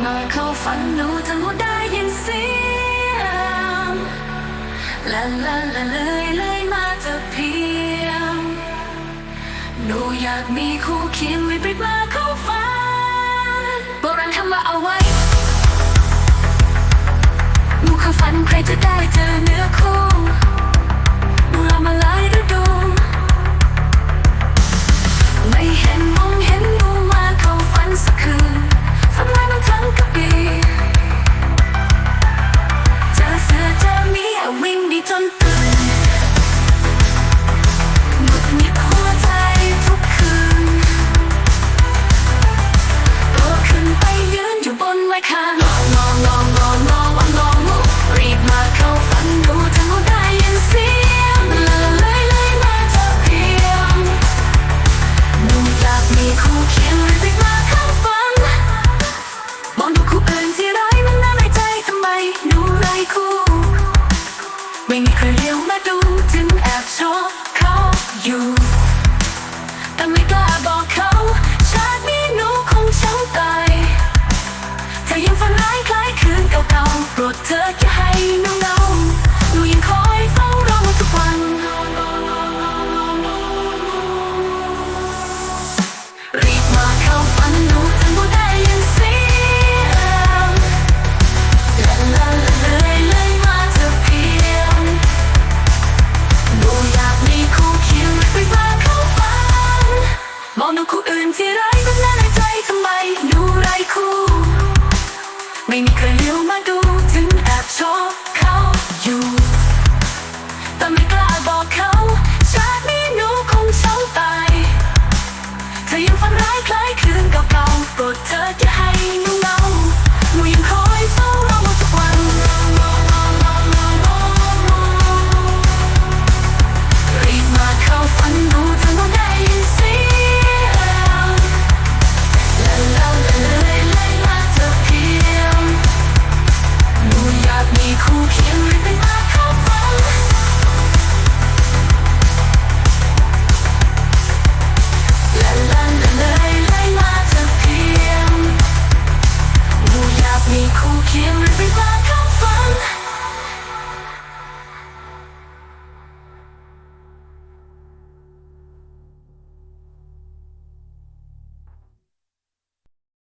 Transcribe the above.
เมื่เขาฝันหนูทั้งหัวได้ยินเสียงละละละเลยเลยมาจะเพียง หนูอยากมีคู่เคียงไม่ปริบมาเข้าฝันโบราณคำว่าเอาไว้หนูเข้าฝันใครจะได้เจอเนื้อคู่ องดูคู่อื่นที่ไร้มันน่าใจทำไม ดูไรคู่ ไม่มีใครเลี้ยวมาดูถึงแอบชอบเขาอยู่ แต่ไม่กล้าบอกเขา ชาตินี้หนูคงเศาตายเธอยังฝันร้ายคล้ายคืนเก่าๆโปรดเธอจะให้หนูเงาหนูยังคอยเฝ้า